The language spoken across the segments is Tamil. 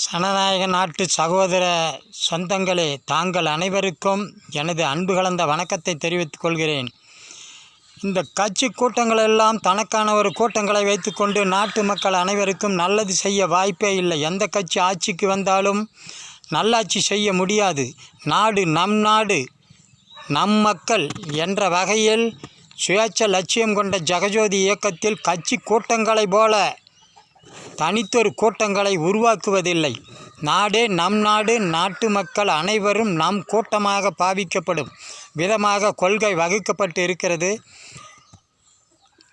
சனநாயக நாட்டு சகோதர சொந்தங்களே தாங்கள் அனைவருக்கும் எனது அன்பு கலந்த வணக்கத்தை தெரிவித்துக் கொள்கிறேன். இந்த கட்சி கூட்டங்கள் எல்லாம் தனக்கான ஒரு கூட்டங்களை வைத்துக்கொண்டு நாட்டு மக்கள் அனைவருக்கும் நல்லது செய்ய வாய்ப்பே இல்லை. எந்த கட்சி ஆட்சிக்கு வந்தாலும் நல்லாட்சி செய்ய முடியாது. நாடு நம் நாடு நம் மக்கள் என்ற வகையில் சுயேட்சை லட்சியம் கொண்ட ஜெகஜோதி இயக்கத்தில் கட்சி கூட்டங்களைப் போல தனித்தொரு கூட்டங்களை உருவாக்குவதில்லை. நாடே நம் நாடு நாட்டு மக்கள் அனைவரும் நம் கூட்டமாக பாவிக்கப்படும் விதமாக கொள்கை வகுக்கப்பட்டு இருக்கிறது.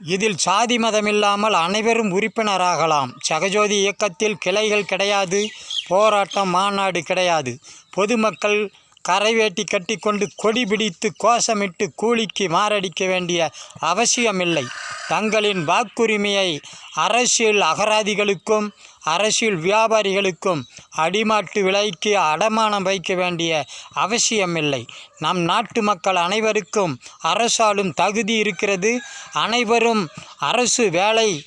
இதில் சாதி மதமில்லாமல் அனைவரும் உறுப்பினராகலாம். சகஜோதி இயக்கத்தில் கிளைகள் கிடையாது போராட்டம் மாநாடு கிடையாது. பொதுமக்கள் கரைவேட்டி கட்டிக்கொண்டு கொடி பிடித்து கோஷமிட்டு கூலிக்கு மாரடிக்க வேண்டிய அவசியமில்லை. தங்களின் வாக்குரிமையை அரசியல் அகராதிகளுக்கும் அரசியல் வியாபாரிகளுக்கும் அடிமாட்டு விலைக்கு அடமானம் வைக்க வேண்டிய அவசியமில்லை. நம் நாட்டு மக்கள் அனைவருக்கும் அரசாலும் தகுதி இருக்கிறது. அனைவரும் அரசு வேலை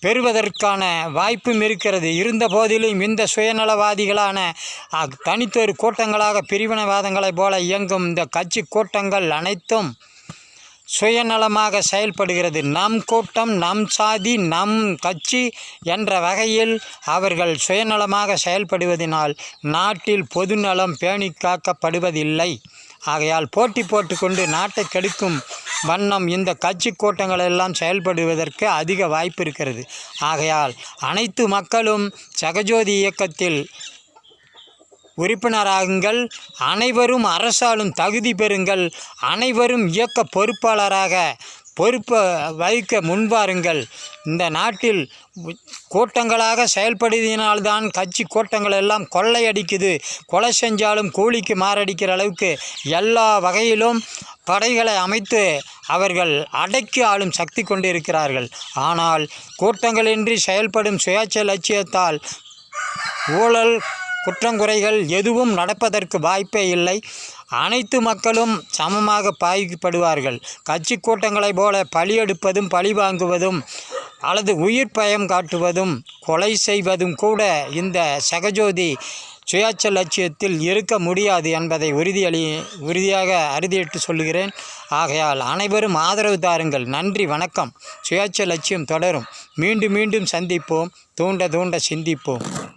பெறுவதற்கான வாய்ப்பும் இருக்கிறது. இருந்த போதிலும் இந்த சுயநலவாதிகளான தனித்தொரு கூட்டங்களாக பிரிவினைவாதங்களைப் போல இயங்கும் இந்த கட்சி கூட்டங்கள் அனைத்தும் சுயநலமாக செயல்படுகிறது. நம் கூட்டம் நம் சாதி நம் கட்சி என்ற வகையில் அவர்கள் சுயநலமாக செயல்படுவதனால் நாட்டில் பொதுநலம் பேணி காக்கப்படுவதில்லை ஆகையால் போட்டி போட்டுக்கொண்டு நாட்டை கெடுக்கும் வண்ணம் இந்த கட்சி கூட்டங்கள் எல்லாம் செயல்படுவதற்கு அதிக வாய்ப்பு இருக்கிறது. ஆகையால் அனைத்து மக்களும் சகஜோதி இயக்கத்தில் உறுப்பினராகுங்கள். அனைவரும் அரசாலும் தகுதி பெறுங்கள். அனைவரும் இயக்க பொறுப்பாளராக பொறுப்பை வகிக்க முன்வாருங்கள். இந்த நாட்டில் கூட்டங்களாக செயல்படுவதனால்தான் கட்சி கூட்டங்கள் எல்லாம் கொள்ளையடிக்குது. கொலை செஞ்சாலும் கூலிக்கு மாரடிக்கிற அளவுக்கு எல்லா வகையிலும் படைகளை அமைத்து அவர்கள் அடக்கி ஆளும் சக்தி கொண்டிருக்கிறார்கள். ஆனால் கூட்டங்களின்றி செயல்படும் சுயேட்சை லட்சியத்தால் ஊழல் குற்றங்குறைகள் எதுவும் நடப்பதற்கு வாய்ப்பே இல்லை. அனைத்து மக்களும் சமமாக பாதிக்கப்படுவார்கள். கட்சி கூட்டங்களைப் போல பழியெடுப்பதும் பழி வாங்குவதும் அல்லது உயிர் பயம் காட்டுவதும் கொலை செய்வதும் கூட இந்த சகஜோதி சுயாட்ச லட்சியத்தில் இருக்க முடியாது என்பதை உறுதியளி உறுதியாக அறுதியிட்டு சொல்கிறேன் ஆகையால் அனைவரும் ஆதரவு தாருங்கள். நன்றி வணக்கம். சுயாட்ச லட்சியம் தொடரும். மீண்டும் மீண்டும் சந்திப்போம். தூண்ட தூண்ட சிந்திப்போம்.